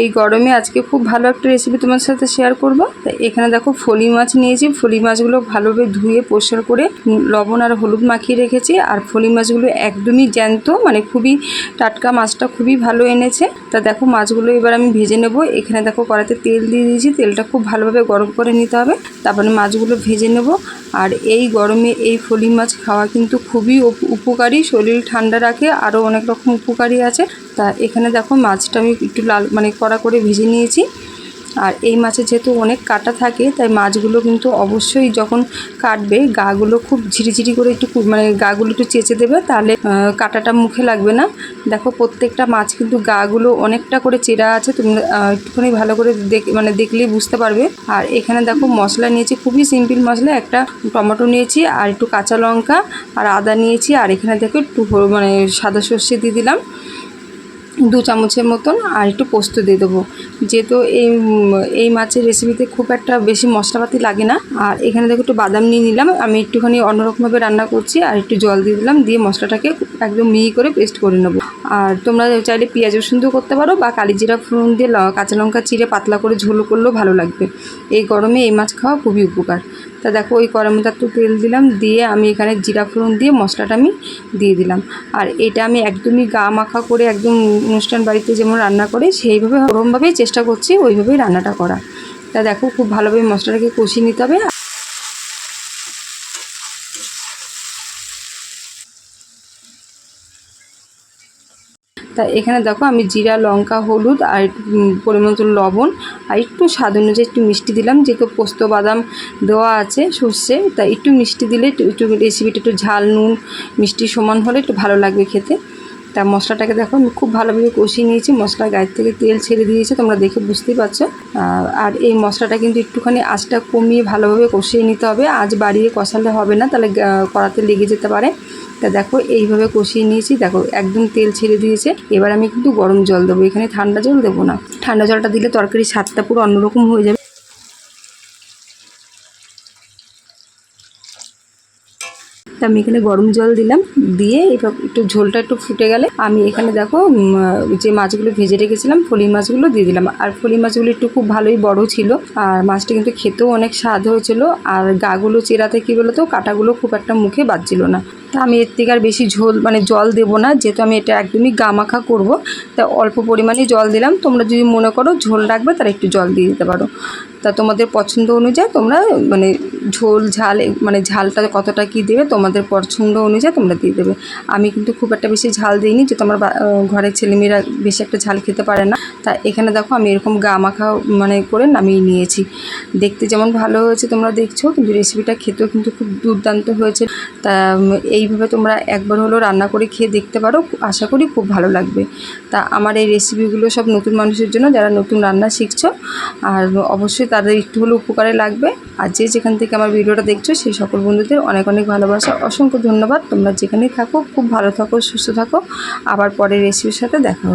এই গরমে আজকে খুব ভালো একটা রেসিপি তোমার সাথে শেয়ার করব। তা এখানে দেখো ফলি মাছ নিয়েছি। ফলি মাছগুলো ভালোভাবে ধুয়ে, পরিষ্কার করে লবণ আর হলুদ মাখিয়ে রেখেছি। আর ফলি মাছগুলো একদমই জ্যান্ত মানে খুবই টাটকা মাছটা খুবই ভালো এনেছে। তা দেখো মাছগুলো এবার আমি ভেজে নেব। এখানে দেখো কড়াতে তেল দিয়ে দিয়েছি। তেলটা খুব ভালোভাবে গরম করে নিতে হবে। তারপরে মাছগুলো ভেজে নেব। আর এই গরমে এই ফলি মাছ খাওয়া কিন্তু খুবই উপকারী। শরীর ঠান্ডা রাখে। আরও অনেক রকম উপকারী আছে। তা এখানে দেখো মাছটা আমি একটু লাল মানে কড়া করে ভেজে নিয়েছি। আর এই মাছের যেহেতু অনেক কাটা থাকে, তাই মাছগুলো কিন্তু অবশ্যই যখন কাটবে, গাগুলো খুব ঝিরিঝিরি করে একটু মানে গাগুলো একটু চেঁচে দেবে, তাহলে কাটাটা মুখে লাগবে না। দেখো প্রত্যেকটা মাছ কিন্তু গাগুলো অনেকটা করে চেরা আছে তুমি একটুখানি ভালো করে দেখ মানে দেখলেই বুঝতে পারবে। আর এখানে দেখো মশলা নিয়েছি, খুবই সিম্পল মশলা, একটা টমেটো নিয়েছি, আর একটু কাঁচা লঙ্কা, আর আদা নিয়েছি, আর এখানে দেখো একটু মানে সাদা সর্ষে দিয়ে দিলাম। দু চামচের মতন আর একটু পোস্ত দিয়ে দেবো। যেহেতু এই এই মাছের রেসিপিতে খুব একটা বেশি মশলাপাতি লাগে না। আর এখানে দেখো একটু বাদাম নিয়ে নিলাম। আমি একটুখানি অন্যরকমভাবে রান্না করছি আর একটু জল দিয়ে দিলাম। দিয়ে মশলাটাকে একদম মিহি করে পেস্ট করে নেব। আর তোমরা চাইলে পেঁয়াজ রসুন দিয়েও করতে পারো বা কালিজিরা ফোড়ন দিয়ে ল- কাঁচা লঙ্কা চিড়ে পাতলা করে ঝোল করলেও ভালো লাগবে। এই গরমে এই মাছ খাওয়া খুবই উপকার। তা দেখো, ওই কড়ার মধ্যে একটু তেল দিলাম, দিয়ে আমি এখানে জিরা ফোড়ন দিয়ে মশলাটা আমি দিয়ে দিলাম। আর এটা আমি একদমই গা মাখা করে একদম অনুষ্ঠান বাড়িতে যেমন রান্না করে, সেইভাবে ওরমভাবেই চেষ্টা করছি ওইভাবেই রান্নাটা করা তা দেখো, খুব ভালোভাবে মশলাটাকে কষিয়ে নিতে হবে। তা এখানে দেখো আমি জিরা, লঙ্কা, হলুদ আর পরিমাণ লবণ আর একটু স্বাদ অনুযায়ী একটু মিষ্টি দিলাম। যেহেতু পোস্ত, বাদাম দেওয়া আছে সর্ষে, তা একটু মিষ্টি দিলে একটু রেসিপিটা একটু ঝাল, নুন, মিষ্টি সমান হলে একটু ভালো লাগবে খেতে। তা মশলাটাকে দেখো আমি খুব ভালোভাবে কষিয়ে নিয়েছি। মশলার গায়ের থেকে তেল ছেড়ে দিয়েছে, তোমরা দেখে বুঝতেই পারছ। আর এই মশলাটা কিন্তু একটুখানি আঁচটা কমিয়ে ভালোভাবে কষিয়ে নিতে হবে। আজ বাড়িয়ে কষালে হবে না, তাহলে কড়াতে লেগে যেতে পারে। তা দেখো, এইভাবে কষিয়ে নিয়েছি। দেখো, একদম তেল ছেড়ে দিয়েছে। এবার আমি কিন্তু গরম জল দেবো। এখানে ঠান্ডা জল দেবো না। ঠান্ডা জলটা দিলে তরকারি স্বাদটা পুরো অন্যরকম হয়ে যাবে। আমি এখানে গরম জল দিলাম, দিয়ে একটু ঝোলটা একটু ফুটে গেলে আমি এখানে দেখো যে মাছগুলো ভেজে রেখেছিলাম ফলি মাছগুলো দিয়ে দিলাম। আর ফলি মাছগুলো একটু খুব ভালোই বড় ছিল, আর মাছটা কিন্তু খেতেও অনেক স্বাদ হয়েছিল, আর গাগুলো চেরাতে কী বলতো, কাটাগুলো খুব একটা মুখে বাজছিল না। তা আমি এর থেকে আর বেশি ঝোল মানে জল দেবো না, যেহেতু আমি এটা একদমই গা মাখা করব, তা অল্প পরিমাণে জল দিলাম। তোমরা যদি মনে করো ঝোল রাখবে তার একটু জল দিয়ে দিতে পারো। তা তোমাদের পছন্দ অনুযায়ী তোমরা মানে ঝোল ঝাল মানে ঝালটা কতটা কী দেবে তোমাদের পছন্দ অনুযায়ী তোমরা দিয়ে দেবে। আমি কিন্তু খুব একটা বেশি ঝাল দিইনি বা- আহ, ঘরের ছেলেমেয়েরা বেশি একটা ঝাল খেতে পারে না। তা এখানে দেখো আমি এরকম গা মাখা মানে করে নামিয়ে নিয়েছি। দেখতে যেমন ভালো হয়েছে তোমরা দেখছ কিন্তু রেসিপিটা খেতেও কিন্তু খুব দুর্দান্ত হয়েছে। তা এইভাবে তোমরা একবার হলেও রান্না করে খেয়ে দেখতে পারো আশা করি খুব ভালো লাগবে। তা আমার এই রেসিপিগুলো সব নতুন মানুষের জন্য যারা নতুন রান্না শিখছো আর অবশ্যই তাদের একটু হলেও উপকারে লাগবে। আর যে যেখান থেকে আমার ভিডিওটা দেখছ, সেই সকল বন্ধুদের অনেক অনেক ভালোবাসা, অসংখ্য ধন্যবাদ। তোমরা যেখানেই থাকো, খুব ভালো থাকো, সুস্থ থাকো। আবার পরের রেসিপির সাথে দেখা